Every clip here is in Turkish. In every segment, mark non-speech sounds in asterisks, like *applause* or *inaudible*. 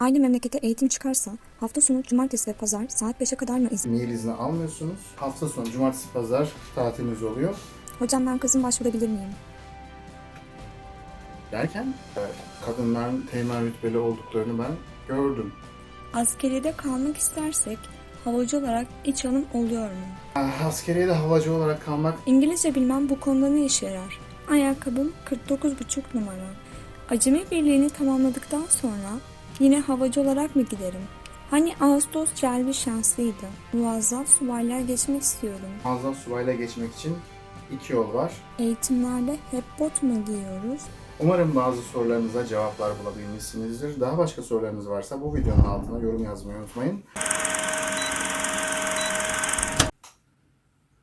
Aynı memlekete eğitim çıkarsa hafta sonu cumartesi ve pazar saat 5'e kadar mı izin? Mail izni almıyorsunuz. Hafta sonu cumartesi pazar tatiliniz oluyor. Hocam ben kızım başvurabilir miyim? Derken e, kadınların teğmen rütbeli olduklarını ben gördüm. Askeriyede kalmak istersek havacı olarak iç alım oluyor mu? Ah, Askeriye de havacı olarak kalmak İngilizce bilmem bu konuda ne işe yarar? Ayakkabım 49,5 numara. Acemi birliğini tamamladıktan sonra yine havacı olarak mı giderim? Hani Ağustos celbi şanslıydı. Muazzaf subaylar geçmek istiyorum. fazla subayla geçmek için iki yol var. Eğitimlerde hep bot mu giyiyoruz? Umarım bazı sorularınıza cevaplar bulabilmişsinizdir. Daha başka sorularınız varsa bu videonun altına yorum yazmayı unutmayın.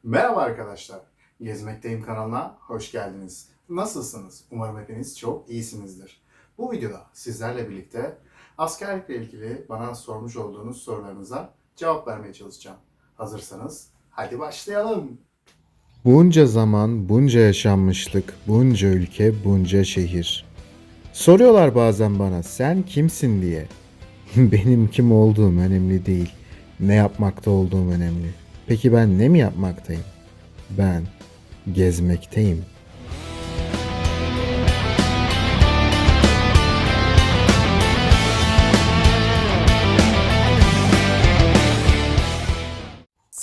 Merhaba arkadaşlar. Gezmekteyim kanalına hoş geldiniz. Nasılsınız? Umarım hepiniz çok iyisinizdir. Bu videoda sizlerle birlikte askerlikle ilgili bana sormuş olduğunuz sorularınıza cevap vermeye çalışacağım. Hazırsanız hadi başlayalım. Bunca zaman, bunca yaşanmışlık, bunca ülke, bunca şehir. Soruyorlar bazen bana sen kimsin diye. *laughs* Benim kim olduğum önemli değil. Ne yapmakta olduğum önemli. Peki ben ne mi yapmaktayım? Ben gezmekteyim.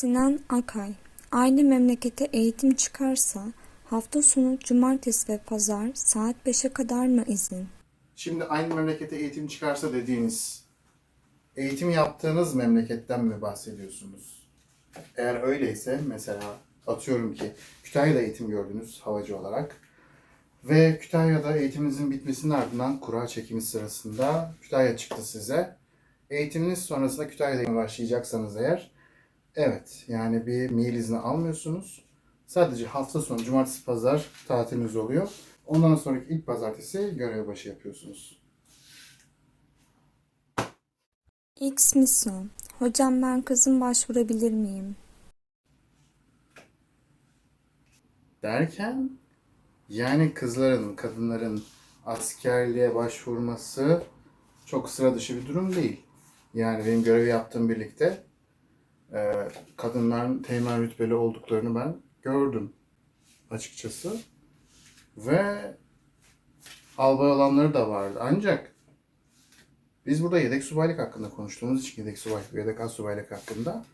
Sinan Akay Aynı memlekete eğitim çıkarsa hafta sonu cumartesi ve pazar saat 5'e kadar mı izin? Şimdi aynı memlekete eğitim çıkarsa dediğiniz eğitim yaptığınız memleketten mi bahsediyorsunuz? Eğer öyleyse mesela atıyorum ki Kütahya'da eğitim gördünüz havacı olarak ve Kütahya'da eğitiminizin bitmesinin ardından kura çekimi sırasında Kütahya çıktı size. Eğitiminiz sonrasında Kütahya'da başlayacaksanız eğer evet yani bir mail izni almıyorsunuz. Sadece hafta sonu cumartesi pazar tatiliniz oluyor. Ondan sonraki ilk pazartesi görev başı yapıyorsunuz. X misyon Hocam ben kızım başvurabilir miyim? Derken yani kızların, kadınların askerliğe başvurması çok sıra dışı bir durum değil. Yani benim görev yaptığım birlikte e, kadınların teğmen rütbeli olduklarını ben gördüm açıkçası. Ve albay olanları da vardı. Ancak biz burada yedek subaylık hakkında konuştuğumuz için yedek subaylık yedek az subaylık hakkında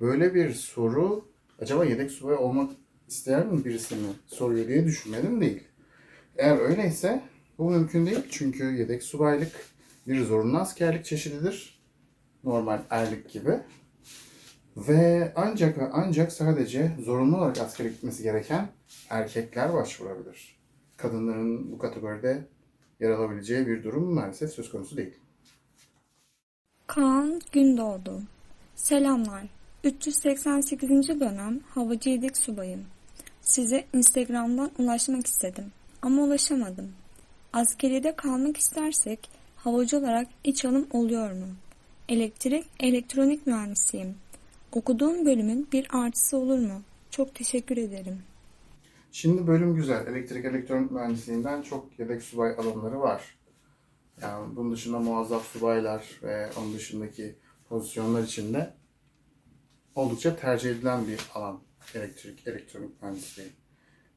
böyle bir soru acaba yedek subay olmak isteyen mi birisi mi soruyor diye düşünmedim değil. Eğer öyleyse bu mümkün değil çünkü yedek subaylık bir zorunlu askerlik çeşididir. Normal erlik gibi. Ve ancak ancak sadece zorunlu olarak askere gitmesi gereken erkekler başvurabilir. Kadınların bu kategoride yer alabileceği bir durum maalesef söz konusu değil. Kaan Gündoğdu Selamlar 388. dönem Havacı Yedek Subayım. Size Instagram'dan ulaşmak istedim ama ulaşamadım. Askeriyede kalmak istersek havacı olarak iç alım oluyor mu? Elektrik, elektronik mühendisiyim. Okuduğum bölümün bir artısı olur mu? Çok teşekkür ederim. Şimdi bölüm güzel. Elektrik elektronik mühendisliğinden çok yedek subay alanları var. Yani bunun dışında muazzaf subaylar ve onun dışındaki pozisyonlar içinde oldukça tercih edilen bir alan elektrik elektronik mühendisliği.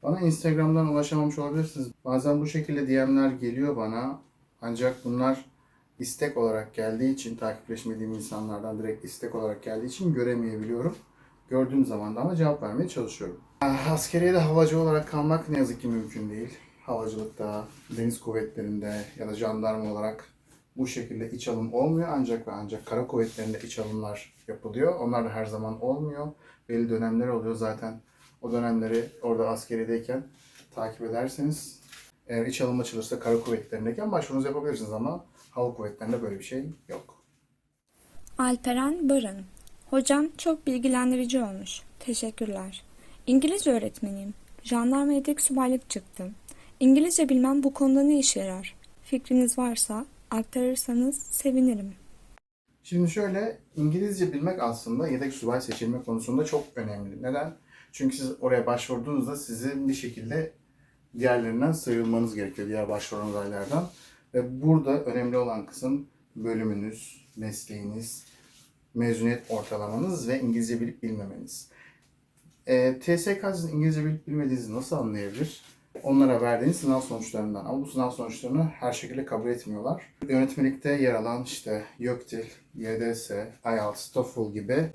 Bana Instagram'dan ulaşamamış olabilirsiniz. Bazen bu şekilde DM'ler geliyor bana. Ancak bunlar istek olarak geldiği için takipleşmediğim insanlardan direkt istek olarak geldiği için göremeyebiliyorum. Gördüğüm zaman da ama cevap vermeye çalışıyorum. Ah, Askeriyede havacı olarak kalmak ne yazık ki mümkün değil. Havacılıkta, deniz kuvvetlerinde ya da jandarma olarak bu şekilde iç alım olmuyor. Ancak ve ancak kara kuvvetlerinde iç alımlar yapılıyor. Onlar da her zaman olmuyor. Belli dönemler oluyor zaten. O dönemleri orada askerideyken takip ederseniz eğer iç alım açılırsa kara kuvvetlerindeyken başvurunuzu yapabilirsiniz ama hava kuvvetlerinde böyle bir şey yok. Alperen Barın Hocam çok bilgilendirici olmuş. Teşekkürler. İngilizce öğretmeniyim. Jandarma yedek subaylık çıktım. İngilizce bilmem bu konuda ne işe yarar? Fikriniz varsa aktarırsanız sevinirim. Şimdi şöyle İngilizce bilmek aslında yedek subay seçilme konusunda çok önemli. Neden? Çünkü siz oraya başvurduğunuzda sizin bir şekilde diğerlerinden sıyrılmanız gerekiyor diğer başvuran adaylardan. Ve burada önemli olan kısım bölümünüz, mesleğiniz, mezuniyet ortalamanız ve İngilizce bilip bilmemeniz. E, TSK sizin İngilizce bilip bilmediğinizi nasıl anlayabilir? Onlara verdiğiniz sınav sonuçlarından. Ama bu sınav sonuçlarını her şekilde kabul etmiyorlar. Yönetmelikte yer alan işte YÖKDİL, YDS, IELTS, TOEFL gibi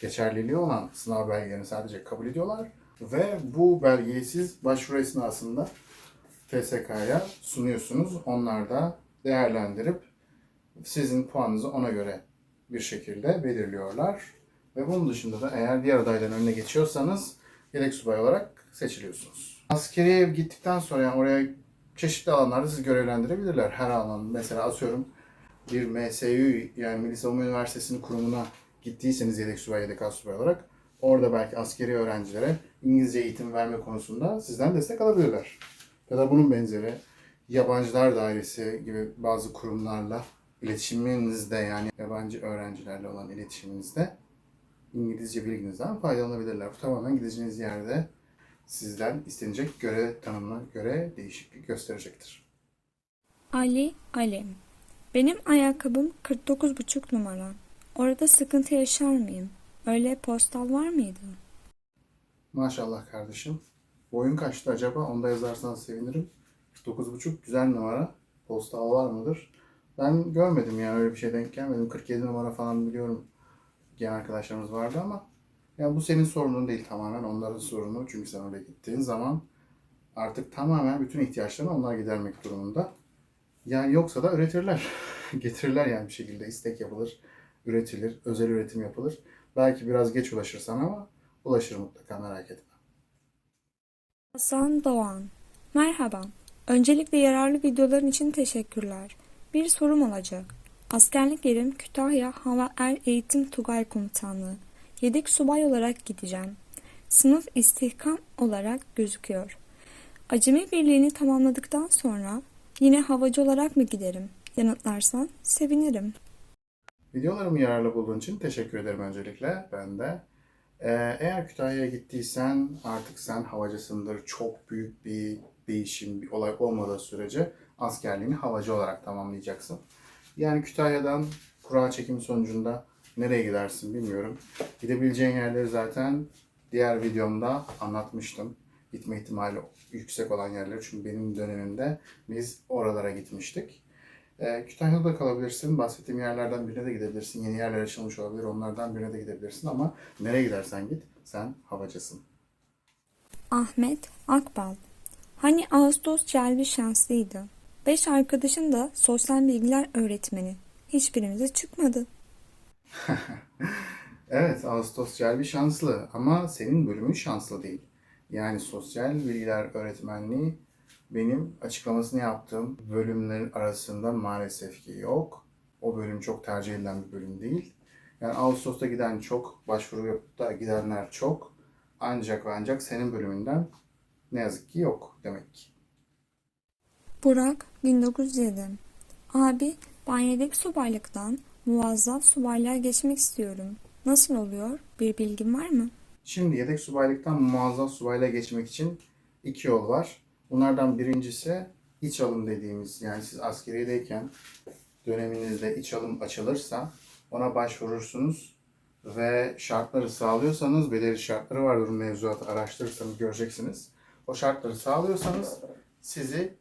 geçerliliği olan sınav belgelerini sadece kabul ediyorlar. Ve bu belgeyi siz başvuru esnasında TSK'ya sunuyorsunuz. Onlar da değerlendirip sizin puanınızı ona göre bir şekilde belirliyorlar. Ve bunun dışında da eğer diğer adayların önüne geçiyorsanız yedek subay olarak seçiliyorsunuz. Askeriye gittikten sonra yani oraya çeşitli alanlarda sizi görevlendirebilirler. Her alan mesela atıyorum bir MSU yani Milli Savunma Üniversitesi'nin kurumuna gittiyseniz yedek subay yedek subay olarak orada belki askeri öğrencilere İngilizce eğitim verme konusunda sizden destek alabilirler. Ya da bunun benzeri yabancılar dairesi gibi bazı kurumlarla iletişiminizde yani yabancı öğrencilerle olan iletişiminizde İngilizce bilginizden faydalanabilirler. Bu tamamen gideceğiniz yerde sizden istenecek görev tanımına göre değişiklik gösterecektir. Ali Alem. Benim ayakkabım 49,5 numara. Orada sıkıntı yaşar mıyım? Öyle postal var mıydı? Maşallah kardeşim. Boyun kaçtı acaba? Onu da yazarsan sevinirim. 9.5 güzel numara. Postal var mıdır? Ben görmedim yani öyle bir şey denk gelmedim. 47 numara falan biliyorum. Genel arkadaşlarımız vardı ama ya bu senin sorunun değil tamamen onların sorunu. Çünkü sen oraya gittiğin zaman artık tamamen bütün ihtiyaçlarını onlar gidermek durumunda. Yani yoksa da üretirler. *laughs* Getirirler yani bir şekilde istek yapılır, üretilir, özel üretim yapılır. Belki biraz geç ulaşırsan ama ulaşır mutlaka merak etme. Hasan Doğan. Merhaba. Öncelikle yararlı videoların için teşekkürler. Bir sorum olacak. Askerlik yerim Kütahya Hava Er Eğitim Tugay Komutanlığı. Yedek subay olarak gideceğim. Sınıf istihkam olarak gözüküyor. Acemi birliğini tamamladıktan sonra yine havacı olarak mı giderim? Yanıtlarsan sevinirim. Videolarımı yararlı bulduğun için teşekkür ederim öncelikle. Ben de. Ee, eğer Kütahya'ya gittiysen artık sen havacısındır. Çok büyük bir değişim, bir olay olmadığı sürece askerliğini havacı olarak tamamlayacaksın. Yani Kütahya'dan kura çekimi sonucunda nereye gidersin bilmiyorum. Gidebileceğin yerleri zaten diğer videomda anlatmıştım. Gitme ihtimali yüksek olan yerleri. Çünkü benim dönemimde biz oralara gitmiştik. Ee, Kütahya'da da kalabilirsin. Bahsettiğim yerlerden birine de gidebilirsin. Yeni yerler açılmış olabilir. Onlardan birine de gidebilirsin. Ama nereye gidersen git sen havacısın. Ahmet Akbal. Hani Ağustos celbi şanslıydı. Beş arkadaşın da sosyal bilgiler öğretmeni. Hiçbirimize çıkmadı. *laughs* Evet, Ağustos Celbi şanslı ama senin bölümün şanslı değil. Yani sosyal bilgiler öğretmenliği benim açıklamasını yaptığım bölümlerin arasında maalesef ki yok. O bölüm çok tercih edilen bir bölüm değil. Yani Ağustos'ta giden çok, başvuru yapıp da gidenler çok. Ancak ve ancak senin bölümünden ne yazık ki yok demek ki. Burak 1907. Abi ben yedek subaylıktan muvazzaf subaylığa geçmek istiyorum. Nasıl oluyor? Bir bilgin var mı? Şimdi yedek subaylıktan muazzaf subaylığa geçmek için iki yol var. Bunlardan birincisi iç alım dediğimiz yani siz askeriyedeyken döneminizde iç alım açılırsa ona başvurursunuz ve şartları sağlıyorsanız belirli şartları vardır mevzuatı araştırırsanız göreceksiniz. O şartları sağlıyorsanız sizi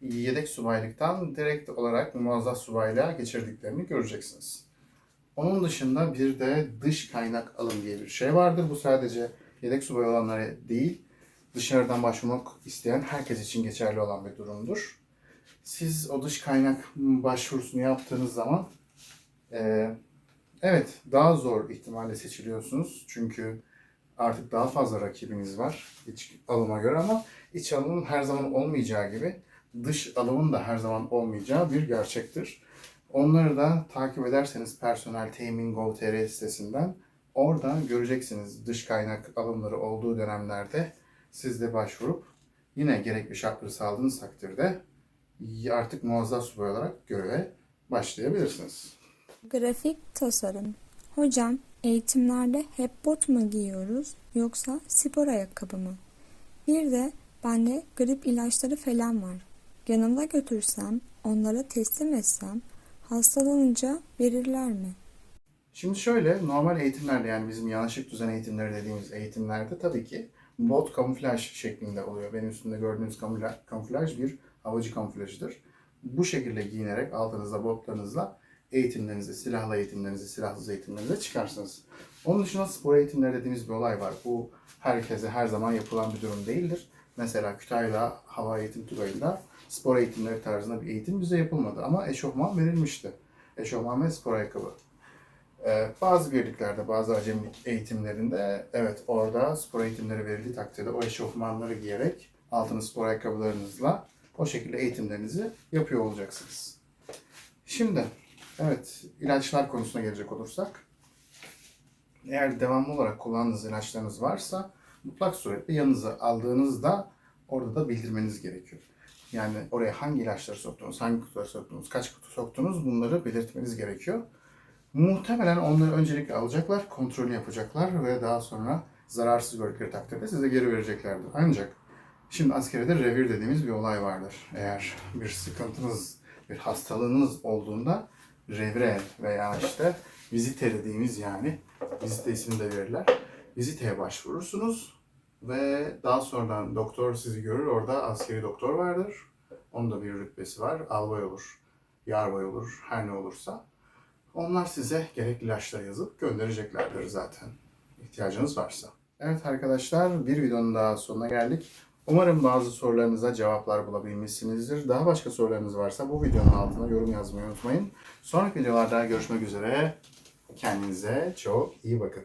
yedek subaylıktan direkt olarak muazzaf subaylığa geçirdiklerini göreceksiniz. Onun dışında bir de dış kaynak alım diye bir şey vardır. Bu sadece yedek subay olanlara değil, dışarıdan başvurmak isteyen herkes için geçerli olan bir durumdur. Siz o dış kaynak başvurusunu yaptığınız zaman e, evet daha zor ihtimalle seçiliyorsunuz. Çünkü artık daha fazla rakibiniz var iç alıma göre ama iç alımın her zaman olmayacağı gibi dış alımın da her zaman olmayacağı bir gerçektir. Onları da takip ederseniz personel temin.gov.tr sitesinden orada göreceksiniz dış kaynak alımları olduğu dönemlerde siz de başvurup yine gerekli şartları sağladığınız takdirde artık muazzaf subay olarak göreve başlayabilirsiniz. Grafik tasarım. Hocam eğitimlerde hep bot mu giyiyoruz yoksa spor ayakkabı mı? Bir de bende grip ilaçları falan var. Yanımda götürsem, onlara teslim etsem Hastalanınca verirler mi? Şimdi şöyle normal eğitimlerde yani bizim yanlışlık düzen eğitimleri dediğimiz eğitimlerde tabii ki bot kamuflaj şeklinde oluyor. Benim üstümde gördüğünüz kamufla- kamuflaj bir havacı kamuflajıdır. Bu şekilde giyinerek altınızda botlarınızla eğitimlerinizi, silahlı eğitimlerinizi, silahsız eğitimlerinizi çıkarsınız. Onun dışında spor eğitimleri dediğimiz bir olay var. Bu herkese her zaman yapılan bir durum değildir. Mesela Kütahya Hava Eğitim Tugayı'nda spor eğitimleri tarzında bir eğitim bize yapılmadı ama eşofman verilmişti. Eşofman ve spor ayakkabı. Ee, bazı birliklerde, bazı acemilik eğitimlerinde evet orada spor eğitimleri verildiği takdirde o eşofmanları giyerek altını spor ayakkabılarınızla o şekilde eğitimlerinizi yapıyor olacaksınız. Şimdi evet ilaçlar konusuna gelecek olursak eğer devamlı olarak kullandığınız ilaçlarınız varsa mutlak suretle yanınıza aldığınızda orada da bildirmeniz gerekiyor. Yani oraya hangi ilaçları soktunuz, hangi kutuları soktunuz, kaç kutu soktunuz bunları belirtmeniz gerekiyor. Muhtemelen onları öncelikle alacaklar, kontrolü yapacaklar ve daha sonra zararsız gördükleri takdirde size geri vereceklerdir. Ancak şimdi askerede revir dediğimiz bir olay vardır. Eğer bir sıkıntınız, bir hastalığınız olduğunda revire veya işte vizite dediğimiz yani vizite ismini de verirler. Viziteye başvurursunuz ve daha sonradan doktor sizi görür. Orada askeri doktor vardır. Onun da bir rütbesi var. Albay olur, yarbay olur, her ne olursa. Onlar size gerekli ilaçları yazıp göndereceklerdir zaten. ihtiyacınız varsa. Evet arkadaşlar bir videonun daha sonuna geldik. Umarım bazı sorularınıza cevaplar bulabilmişsinizdir. Daha başka sorularınız varsa bu videonun altına yorum yazmayı unutmayın. Sonraki videolarda görüşmek üzere. Kendinize çok iyi bakın.